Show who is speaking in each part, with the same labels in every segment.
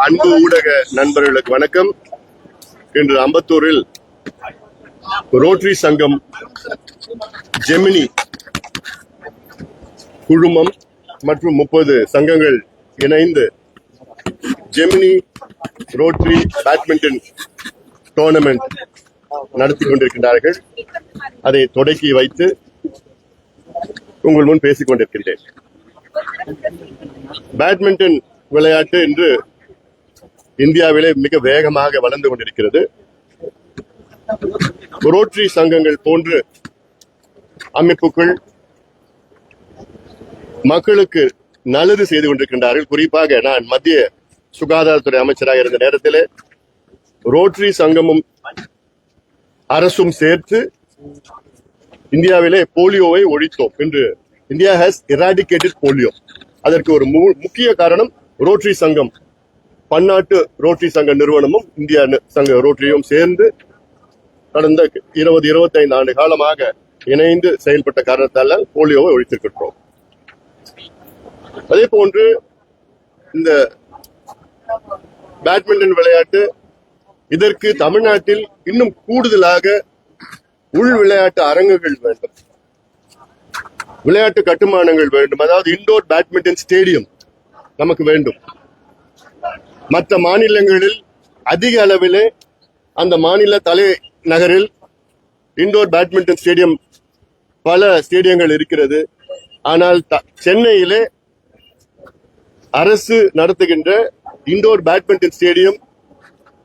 Speaker 1: அன்பு ஊடக நண்பர்களுக்கு வணக்கம். இன்று அம்பத்தூரில் ரோட்டரி சங்கம் ஜெமினி குழுமம் மற்றும் முப்பது சங்கங்கள் இணைந்து ஜெமினி ரோட்டரி பேட்மிண்டன் டோர்னமெண்ட் நடத்தி கொண்டிருக்கின்றார்கள். அதை தொடக்கி வைத்து உங்கள் முன் பேசிக் கொண்டிருக்கின்றேன். பேட்மிண்டன் விளையாட்டு என்று இந்தியாவிலே மிக வேகமாக வளர்ந்து கொண்டிருக்கிறது. ரோட்டரி சங்கங்கள் போன்று அமைப்புகள் மக்களுக்கு நல்லது செய்து கொண்டிருக்கின்றார்கள். குறிப்பாக நான் மத்திய சுகாதாரத்துறை அமைச்சராக இருந்த நேரத்தில் ரோட்டரி சங்கமும் அரசும் சேர்த்து இந்தியாவிலே போலியோவை ஒழித்தோம். என்று இந்தியா ஹேஸ் எராடிகேட்டட் போலியோ. அதற்கு ஒரு முக்கிய காரணம் ரோட்டரி சங்கம். பன்னாட்டு ரோட்டரி சங்க நிறுவனமும் இந்தியா சங்க ரோட்டரியும் சேர்ந்து கடந்த இருபது இருபத்தைந்து ஆண்டு காலமாக இணைந்து செயல்பட்ட காரணத்தால் போலியோவை ஒழித்திருக்கின்றோம். அதே போன்று இந்த பேட்மிண்டன் விளையாட்டு இதற்கு தமிழ்நாட்டில் இன்னும் கூடுதலாக உள் விளையாட்டு அரங்குகள் வேண்டும். விளையாட்டு கட்டுமானங்கள் வேண்டும். அதாவது இண்டோர் பேட்மிண்டன் ஸ்டேடியம் நமக்கு வேண்டும். மற்ற மாநிலங்களில் அதிக அளவிலே அந்த மாநில தலைநகரில் இண்டோர் பேட்மிண்டன் ஸ்டேடியம் பல ஸ்டேடியங்கள் இருக்கிறது. ஆனால் த- சென்னையிலே அரசு நடத்துகின்ற இண்டோர் பேட்மிண்டன் ஸ்டேடியம்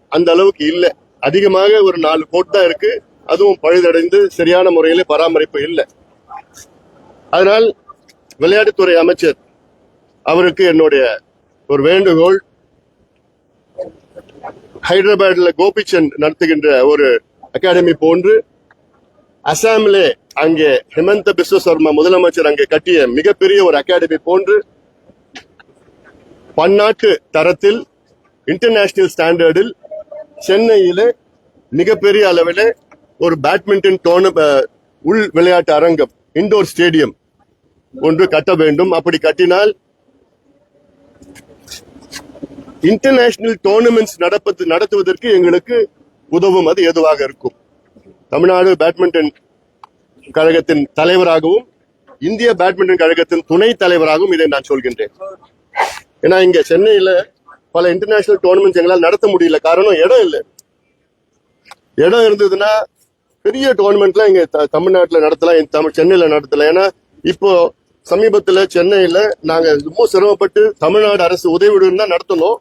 Speaker 1: அந்த அளவுக்கு இல்லை. அதிகமாக ஒரு நாலு கோட் தான் இருக்கு. அதுவும் பழுதடைந்து சரியான முறையிலே பராமரிப்பு இல்லை. அதனால் விளையாட்டுத்துறை அமைச்சர் அவருக்கு என்னுடைய ஒரு வேண்டுகோள் ஹைதராபாத்ல கோபிச்சந்த் நடத்துகின்ற ஒரு அகாடமி போன்று அசாமிலே அங்கே ஹிமந்த பிஸ்வ சர்மா முதலமைச்சர் அங்கே கட்டிய மிகப்பெரிய ஒரு அகாடமி போன்று பன்னாட்டு தரத்தில் இன்டர்நேஷனல் ஸ்டாண்டர்டில் சென்னையிலே மிகப்பெரிய அளவில் ஒரு பேட்மிண்டன் டோர்ன உள் விளையாட்டு அரங்கம் இண்டோர் ஸ்டேடியம் ஒன்று கட்ட வேண்டும். அப்படி கட்டினால் இன்டர்நேஷனல் டோர்னமெண்ட்ஸ் நடப்பது நடத்துவதற்கு எங்களுக்கு உதவும். அது ஏதுவாக இருக்கும். தமிழ்நாடு பேட்மிண்டன் கழகத்தின் தலைவராகவும் இந்திய பேட்மிண்டன் கழகத்தின் துணை தலைவராகவும் இதை நான் சொல்கின்றேன். ஏன்னா இங்க சென்னையில பல இன்டர்நேஷனல் டோர்னமெண்ட்ஸ் எங்களால் நடத்த முடியல. காரணம் இடம் இல்லை. இடம் இருந்ததுன்னா பெரிய டோர்னமெண்ட்லாம் இங்க த- நடத்தலாம் தமிழ் சென்னையில நடத்தலாம். ஏன்னா இப்போ சமீபத்துல சென்னையில் நாங்க ரொம்ப சிரமப்பட்டு தமிழ்நாடு அரசு உதவியுடன் தான் நடத்தணும்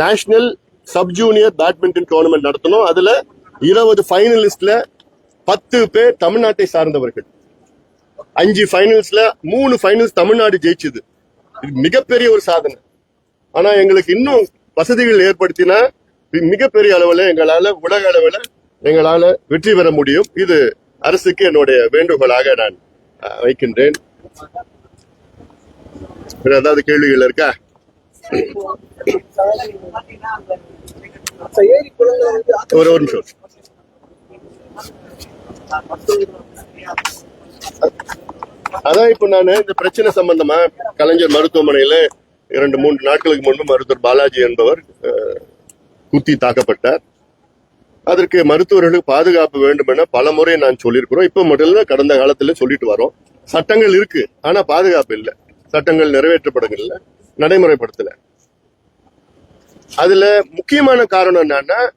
Speaker 1: national sub junior badminton tournament நடத்தணும். அதுல இருபது ஃபைனலிஸ்ட்ல பத்து பேர் தமிழ்நாட்டை சார்ந்தவர்கள். அஞ்சு ஃபைனல்ஸ்ல மூணு ஃபைனல்ஸ் தமிழ்நாடு ஜெயிச்சது. இது மிகப்பெரிய ஒரு சாதனை. ஆனா எங்களுக்கு இன்னும் வசதிகள் ஏற்படுத்தினா மிகப்பெரிய அளவுல எங்களால உலக அளவுல எங்களால வெற்றி பெற முடியும். இது அரசுக்கு என்னுடைய வேண்டுகோளாக நான் வைக்கின்றேன். ஏதாவது கேள்விகள் இருக்கா? ஒரு ஒரு நிமிஷம். அதான் இப்ப நான் இந்த பிரச்சனை சம்பந்தமா கலைஞர் மருத்துவமனையில இரண்டு மூன்று நாட்களுக்கு முன்பு மருத்துவர் பாலாஜி என்பவர் அஹ், குத்தி தாக்கப்பட்டார். அதற்கு மருத்துவர்களுக்கு பாதுகாப்பு வேண்டும் என பல முறை நான் சொல்லியிருக்கிறோம். இப்ப முதல்ல கடந்த காலத்துல சொல்லிட்டு வரோம். சட்டங்கள் இருக்கு ஆனா பாதுகாப்பு இல்லை. சட்டங்கள் நிறைவேற்றப்படவில்லை நடைமுறைப்படுத்தல. அதுல முக்கியமான காரணம் என்னன்னா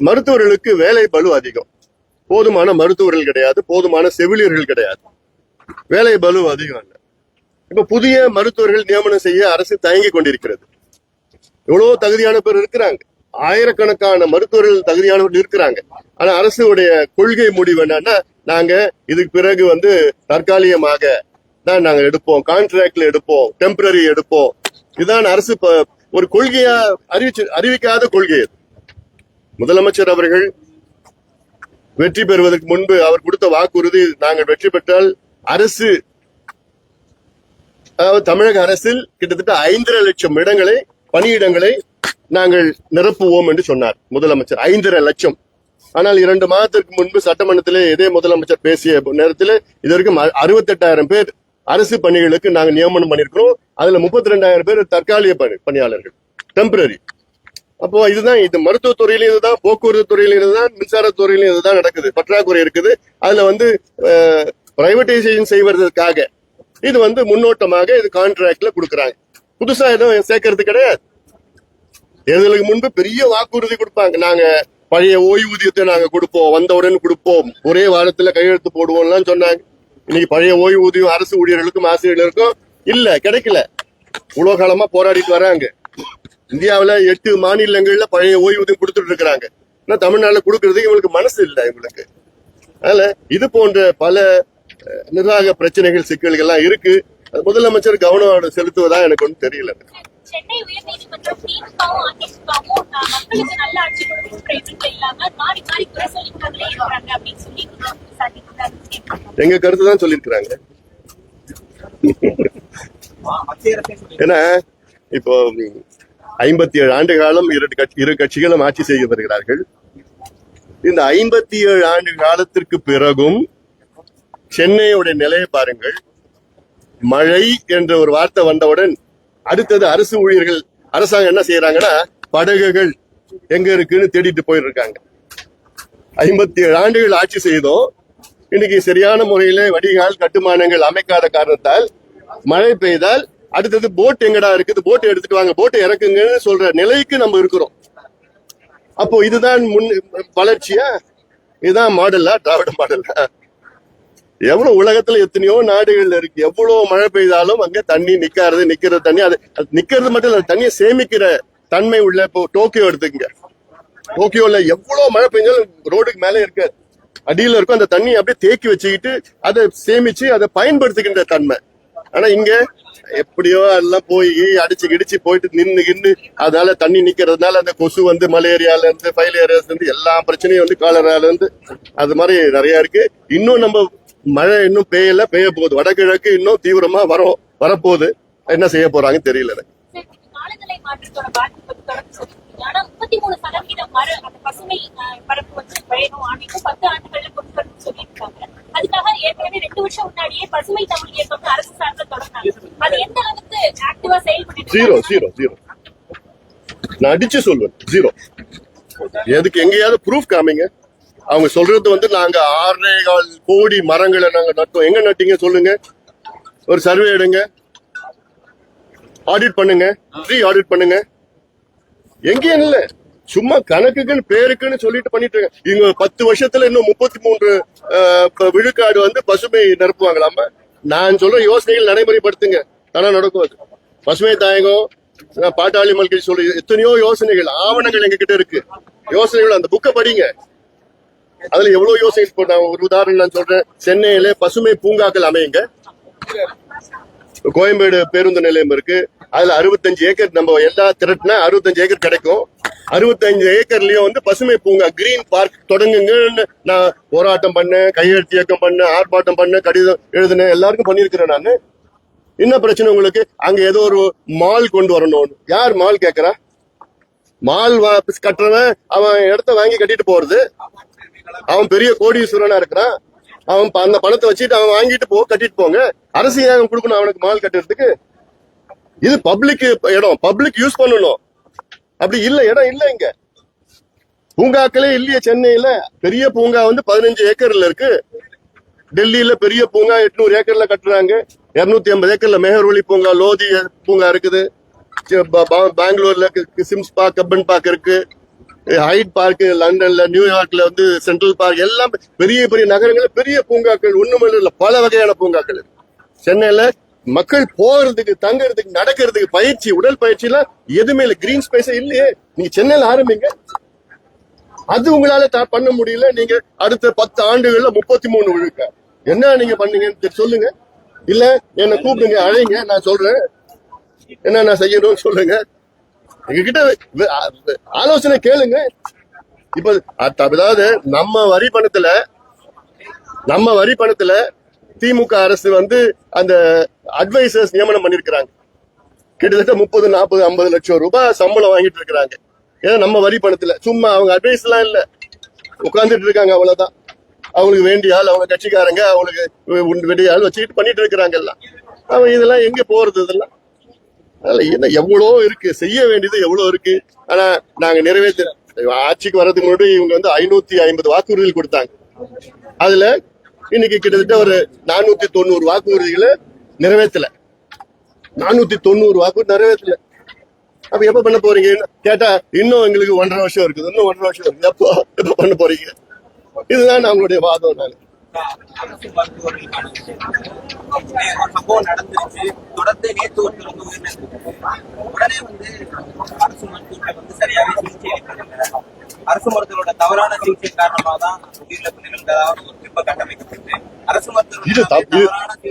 Speaker 1: மருத்துவர்களுக்கு வேலை பலு அதிகம். போதுமான மருத்துவர்கள் கிடையாது போதுமான செவிலியர்கள் கிடையாது. வேலை பலு அதிகம் இல்லை. இப்ப புதிய மருத்துவர்கள் நியமனம் செய்ய அரசு தயங்கி கொண்டிருக்கிறது. எவ்வளவு தகுதியான பேர் இருக்கிறாங்க. ஆயிரக்கணக்கான மருத்துவர்கள் தகுதியானவர்கள் இருக்கிறாங்க. ஆனா அரசுடைய கொள்கை முடிவு என்னன்னா நாங்க இதுக்கு பிறகு வந்து தற்காலிகமாக தான் நாங்க எடுப்போம். கான்ட்ராக்ட்ல எடுப்போம். டெம்பரரி எடுப்போம். இதுதான் அரசு ஒரு கொள்கையா அறிவிச்சு அறிவிக்காத கொள்கை இது முதலமைச்சர் அவர்கள் வெற்றி பெறுவதற்கு முன்பு அவர் கொடுத்த வாக்குறுதி நாங்கள் வெற்றி பெற்றால் அரசு அதாவது தமிழக அரசில் கிட்டத்தட்ட ஐந்தரை லட்சம் இடங்களை பணியிடங்களை நாங்கள் நிரப்புவோம் என்று சொன்னார் முதலமைச்சர். ஐந்தரை லட்சம். ஆனால் இரண்டு மாதத்திற்கு முன்பு சட்டமன்றத்திலே இதே முதலமைச்சர் பேசிய நேரத்தில் இதுவரைக்கும் அறுபத்தெட்டாயிரம் பேர் அரசு பணிகளுக்கு நாங்கள் நியமனம் பண்ணியிருக்கிறோம் அதுல முப்பத்தி ரெண்டாயிரம் பேர் தற்காலிக பணி பணியாளர்கள். டெம்பரரி அப்போ இதுதான் இது மருத்துவத்துறையிலும் இதுதான் போக்குவரத்து துறையிலும் இதுதான் மின்சாரத்துறையிலும் இதுதான் நடக்குது. பற்றாக்குறை இருக்குது. அதுல வந்து பிரைவேட்டைசேஷன் செய்வதற்காக இது வந்து முன்னோட்டமாக இது கான்ட்ராக்ட்ல கொடுக்குறாங்க. புதுசா எதுவும் சேர்க்கறது கிடையாது. தேர்தலுக்கு முன்பு பெரிய வாக்குறுதி கொடுப்பாங்க. நாங்க பழைய ஓய்வூதியத்தை நாங்க கொடுப்போம். வந்தவுடன் கொடுப்போம். ஒரே வாரத்துல கையெழுத்து போடுவோம்லாம் சொன்னாங்க. இன்னைக்கு பழைய ஓய்வூதியம் அரசு ஊழியர்களுக்கும் ஆசிரியர்களுக்கும் இல்ல கிடைக்கல. இவ்வளவு காலமா போராடிட்டு வராங்க. இந்தியாவுல எட்டு மாநிலங்கள்ல பழைய ஓய்வூதியம் கொடுத்துட்டு இருக்கிறாங்க. ஆனா தமிழ்நாட்டுல கொடுக்கறதுக்கு இவங்களுக்கு மனசு இல்லை இவங்களுக்கு. அதனால இது போன்ற பல நிர்வாக பிரச்சனைகள் சிக்கல்கள்லாம் இருக்கு. முதலமைச்சர் கவனம் செலுத்துவதா எனக்கு ஒன்றும் தெரியல.
Speaker 2: சென்னை உயர்நீதிமன்றம் திமுகவும் அதிமுகவும் மக்களுக்கு நல்ல ஆட்சி கொடுக்கணும் இல்லாம மாறி மாறி குறை சொல்லிக்கிட்டே இருக்கிறாங்க அப்படின்னு சொல்லி
Speaker 1: எங்க கருத்து தான் சொல்லியிருக்கிறாங்க. ஏன்னா இப்போ ஐம்பத்தி ஏழு ஆண்டு காலம் இரு கட்சி இரு கட்சிகளும் ஆட்சி செய்து வருகிறார்கள். இந்த ஐம்பத்தி ஏழு ஆண்டு காலத்திற்கு பிறகும் சென்னையுடைய நிலையை பாருங்கள். மழை என்ற ஒரு வார்த்தை வந்தவுடன் அடுத்தது அரசு ஊழியர்கள் அரசாங்கம் என்ன செய்யறாங்கன்னா படகுகள் எங்க இருக்குன்னு தேடிட்டு போயிட்டு இருக்காங்க ஐம்பத்தி ஏழு ஆண்டுகள் ஆட்சி செய்தோம். இன்னைக்கு சரியான முறையில வடிகால் கட்டுமானங்கள் அமைக்காத காரணத்தால் மழை பெய்தால் அடுத்தது போட் எங்கடா இருக்குது போட் எடுத்துட்டு வாங்க. போட்டை இறக்குங்கன்னு சொல்ற நிலைக்கு நம்ம இருக்கிறோம். அப்போ இதுதான் முன் வளர்ச்சியா? இதுதான் மாடலா? திராவிட மாடலா? எவ்வளவு உலகத்துல எத்தனையோ நாடுகள்ல இருக்கு. எவ்வளவு மழை பெய்தாலும் அங்க தண்ணி நிக்காது நிக்கிற தண்ணி. அது அது நிக்கிறது மட்டும் இல்ல தண்ணியை சேமிக்கிற தன்மை உள்ள இப்போ டோக்கியோ எடுத்துக்கங்க. டோக்கியோல எவ்வளவு மழை பெஞ்சாலும் ரோடுக்கு மேலே இருக்காது அடியில இருக்கும். அந்த தண்ணி அப்படியே தேக்கி வச்சுக்கிட்டு அதை சேமிச்சு அதை பயன்படுத்துகின்ற தன்மை. ஆனா இங்க எப்படியோ எல்லாம் போய் அடிச்சு கிடிச்சு போயிட்டு நின்னு கின்னு அதனால தண்ணி நிக்கிறதுனால அந்த கொசு வந்து மலேரியால இருந்து ஃபைலேரியால இருந்து எல்லா பிரச்சனையும் வந்து காலரால இருந்து அது மாதிரி நிறைய இருக்கு. இன்னும் நம்ம மழை இன்னும் பெய்யல பெய்ய போகுது. வடகிழக்கு இன்னும் தீவிரமா வரும் வரப்போகுது. என்ன செய்ய போறாங்கன்னு தெரியல எனக்கு.
Speaker 2: சரி, காலநிலை மாற்றத்தோட பாதிப்பு தொடர்ந்து சொல்லிருக்கீங்க ஆனா முப்பத்தி மூணு சதவீதம் மர அந்த பசுமை பரப்பு வந்து வேணும் ஆண்டிக்கும் பத்து ஆண்டுகள்ல கொடுக்கணும்னு சொல்லியிருக்காங்க. அதுக்காக ஏற்கனவே ரெண்டு வருஷம் முன்னாடியே பசுமை தமிழ் இயக்கம் அரசு சார்பில் தொடங்கினாங்க அது எந்த அளவுக்கு ஆக்டிவா செயல்பட்டு
Speaker 1: ஜீரோ ஜீரோ ஜீரோ. நான் அடிச்சு சொல்வேன் ஜீரோ. எதுக்கு எங்கேயாவது ப்ரூஃப் காமிங்க. அவங்க சொல்றது வந்து நாங்க ஆறே கால் கோடி மரங்களை நாங்க நட்டோம். எங்க நட்டீங்க சொல்லுங்க. ஒரு சர்வே எடுங்க. ஆடிட் பண்ணுங்க. ஃப்ரீ ஆடிட் பண்ணுங்க. எங்கேயும் இல்ல. சும்மா கணக்குக்குன்னு பேருக்குன்னு சொல்லிட்டு பண்ணிட்டு இருக்காங்க இவங்க பத்து வருஷத்துல இன்னும் முப்பத்தி மூன்று விழுக்காடு வந்து பசுமை நிரப்புவாங்களாம நான் சொல்ற யோசனைகள் நடைமுறைப்படுத்துங்க. தானே நடக்கும் அது. பசுமை தாயகம் பாட்டாளி மல்கை சொல்லி எத்தனையோ யோசனைகள் ஆவணங்கள் எங்க கிட்ட இருக்கு. யோசனைகள் அந்த புக்கை படிங்க. அதுல எவ்வளவு யோசனை இப்போ நான் ஒரு உதாரணம் நான் சொல்றேன். சென்னையில பசுமை பூங்காக்கள் அமையுங்க. கோயம்பேடு பேருந்து நிலையம் இருக்கு. அதுல அறுபத்தஞ்சு ஏக்கர் நம்ம எல்லா திரட்டினா அறுபத்தஞ்சு ஏக்கர் கிடைக்கும். அறுபத்தஞ்சு ஏக்கர்லயும் வந்து பசுமை பூங்கா கிரீன் பார்க் தொடங்குங்கன்னு நான் போராட்டம் பண்ணேன் கையெழுத்து இயக்கம் பண்ணேன் ஆர்ப்பாட்டம் பண்ணேன் கடிதம் எழுதினேன் எல்லாருக்கும் பண்ணியிருக்கிறேன் நான். என்ன பிரச்சனை உங்களுக்கு? அங்க ஏதோ ஒரு மால் கொண்டு வரணும் யார் மால் கேக்குறா? மால் கட்டுறவன் அவன் இடத்த வாங்கி கட்டிட்டு போறது. அவன் பெரிய கோடீஸ்வரனா இருக்கிறான். அவன் ப- அந்த பணத்தை வச்சுட்டு அவன் வாங்கிட்டு போ கட்டிட்டு போங்க. அரசு அவன் கொடுக்கணும் அவனுக்கு மால் கட்டுறதுக்கு? இது பப்ளிக் இடம் பப்ளிக் யூஸ் பண்ணணும். அப்படி இல்ல இடம் இல்ல இங்க. பூங்காக்களே இல்லையே சென்னையில. பெரிய பூங்கா வந்து பதினஞ்சு ஏக்கர்ல இருக்கு. டெல்லியில பெரிய பூங்கா எட்நூறு ஏக்கர்ல கட்டுறாங்க. இருநூத்தி ஐம்பது ஏக்கர்ல மேகர்வழி பூங்கா லோதி பூங்கா இருக்குது. பெங்களூர்ல சிம்ஸ் பார்க் கப்பன் பார்க் இருக்கு. ஹைட் பார்க் லண்டன்ல நியூயார்க்ல வந்து சென்ட்ரல் பார்க் எல்லாம் பெரிய பெரிய நகரங்கள்ல பெரிய பூங்காக்கள் ஒண்ணுமே இல்ல பல வகையான பூங்காக்கள் சென்னையில மக்கள் போறதுக்கு தங்கறதுக்கு நடக்கிறதுக்கு பயிற்சி உடல் பயிற்சி எல்லாம் எதுவுமே இல்ல. கிரீன் ஸ்பேஸே இல்லையே. நீங்க சென்னையில ஆரம்பிங்க. அது உங்களால பண்ண முடியல. நீங்க அடுத்த பத்து ஆண்டுகள்ல முப்பத்தி மூணு விழுக்க என்ன நீங்க பண்ணீங்கன்னு சொல்லுங்க. இல்ல என்ன கூப்பிடுங்க அழைங்க. நான் சொல்றேன். என்ன நான் செய்யணும்னு சொல்லுங்க. எங்ககிட்ட ஆலோசனை கேளுங்க. இப்ப அதாவது நம்ம வரி பணத்துல நம்ம வரி பணத்துல திமுக அரசு வந்து அந்த அட்வைசர்ஸ் நியமனம் பண்ணிருக்கிறாங்க. கிட்டத்தட்ட முப்பது நாற்பது ஐம்பது லட்சம் ரூபாய் சம்பளம் வாங்கிட்டு இருக்காங்க ஏன்னா நம்ம வரி பணத்துல. சும்மா அவங்க அட்வைஸ் எல்லாம் இல்ல. உட்கார்ந்துட்டு இருக்காங்க அவ்வளவுதான். அவங்களுக்கு வேண்டிய ஆள் அவங்க கட்சிக்காரங்க அவங்களுக்கு வேண்டிய ஆள் வச்சுக்கிட்டு பண்ணிட்டு இருக்கிறாங்க எல்லாம். அவன் இதெல்லாம் எங்க போறது இதெல்லாம்? அதனால என்ன எவ்வளோ இருக்கு? செய்ய வேண்டியது எவ்வளவு இருக்கு? ஆனா நாங்க நிறைவேற்ற ஆட்சிக்கு வர்றதுக்கு முன்னாடி இவங்க வந்து ஐநூத்தி ஐம்பது வாக்குறுதிகள் கொடுத்தாங்க. அதுல இன்னைக்கு கிட்டத்தட்ட ஒரு நானூத்தி தொண்ணூறு வாக்குறுதிகளை நிறைவேற்றல. நானூத்தி தொண்ணூறு வாக்கு நிறைவேற்றல. அப்ப எப்ப பண்ண போறீங்க? கேட்டா இன்னும் எங்களுக்கு ஒன்றரை வருஷம் இருக்குது. இன்னும் ஒன்றரை வருஷம் இருக்குது. எப்போ எப்ப பண்ண போறீங்க? இதுதான் அவங்களுடைய வாதம் நான்
Speaker 3: அரசு மருத்துவர்களுக்கான மருத்துவரோட தவறான சிகிச்சை காரணமாக தான் உயிரிழப்பு நிகழ்ந்ததாக ஒரு பிம்பம் கட்டமை
Speaker 1: இது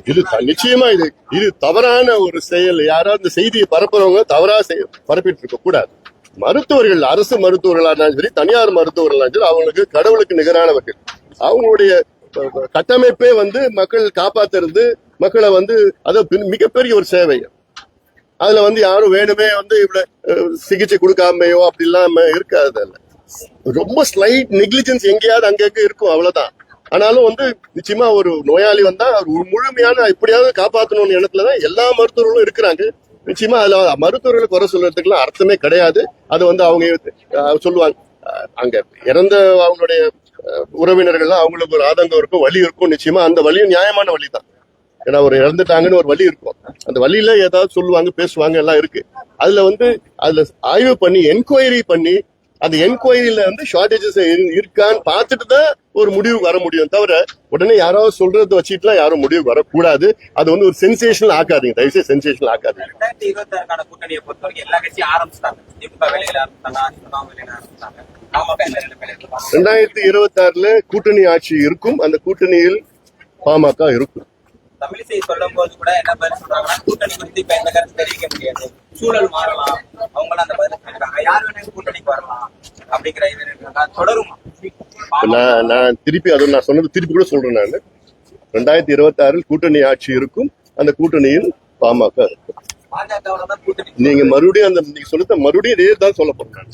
Speaker 1: இது- நிச்சயமா இது இது தவறான ஒரு செயல். யாராவது இந்த செய்தியை பரப்புறவங்க தவறா பரப்பிட்டு இருக்க கூடாது. மருத்துவர்கள் அரசு மருத்துவர்களா இருந்தாலும் சரி தனியார் மருத்துவர்களா சரி அவங்களுக்கு கடவுளுக்கு நிகரானவர்கள். அவங்களுடைய கட்டமைப்பே வந்து மக்கள் காப்பாத்துறது மக்களை வந்து அது பெரு- மிகப்பெரிய ஒரு சேவை. அதுல வந்து யாரும் வேணுமே வந்து இவ்வளவு சிகிச்சை கொடுக்காமையோ அப்படிலாம் இருக்காது. அதுல. ரொம்ப ஸ்லைட் நெக்லிஜென்ஸ் எங்கேயாவது அங்கங்க இருக்கும். அவ்வளவுதான். ஆனாலும் வந்து நிச்சயமா ஒரு நோயாளி வந்தா அவர் முழுமையான எப்படியாவது காப்பாற்றணும்னு எண்ணத்துலதான் எல்லா மருத்துவர்களும் இருக்கிறாங்க. நிச்சயமா அதுல மருத்துவர்களை குறை சொல்றதுக்குலாம் அர்த்தமே கிடையாது. அது வந்து அவங்க சொல்லுவாங்க. அஹ், அங்க இறந்த அவங்களுடைய உறவினர்கள் உறவினர்கள்லாம் அவங்களுக்கு ஒரு ஆதங்கம் இருக்கும் வலி இருக்கும். நிச்சயமா அந்த வலியும் நியாயமான வழி தான் ஏன்னா ஒரு இறந்துட்டாங்கன்னு ஒரு வழி இருக்கும். அந்த வழியில ஏதாவது சொல்லுவாங்க பேசுவாங்க எல்லாம் இருக்கு. அதுல வந்து அதுல ஆய்வு பண்ணி என்கொயரி பண்ணி அந்த என்கொயரியில வந்து ஷார்டேஜஸ் இருக்கான்னு பார்த்துட்டு தான் ஒரு முடிவு வர முடியும் தவிர உடனே யாராவது சொல்றதை வச்சுட்டுலாம் யாரும் முடிவு வரக்கூடாது. அது வந்து ஒரு சென்சேஷனல் ஆக்காதீங்க. தயவுசெய்து சென்சேஷனல் ஆக்காதீங்க.
Speaker 3: ரெண்டாயிரத்தி இருபத்தி ஆறுக்கான கூட்டணியை எல்லா கட்சியும் ஆரம்பிச்சிட்டாங்க.
Speaker 1: ரெண்டாயிரத்தி ஆறுல கூட்டணி ஆட்சி இருக்கும். அந்த கூட்டணியில் பாமக இருக்கும்.
Speaker 3: தமிழிசை சொல்லும் போது கூட என்ன பதில் சொல்றாங்கன்னா கூட்டணி குறித்து இப்ப எந்த கருத்து தெரிவிக்க முடியாது. சூழல் மாறலாம். அவங்களும் அந்த பதில் சொல்லிருக்காங்க. யார் வேணாலும் கூட்டணிக்கு வரலாம். அப்படிங்கிற இது தொடருமா?
Speaker 1: நான் நான் திருப்பி அது நான் சொன்னது திருப்பி கூட சொல்றேன் நான். ரெண்டாயிரத்தி இருபத்தி ஆறில் கூட்டணி ஆட்சி இருக்கும். அந்த கூட்டணியில் பாமக இருக்கும். நீங்க மறுபடியும் அந்த நீங்க சொல்லுத மறுபடியும் இதே தான் சொல்ல போறேன்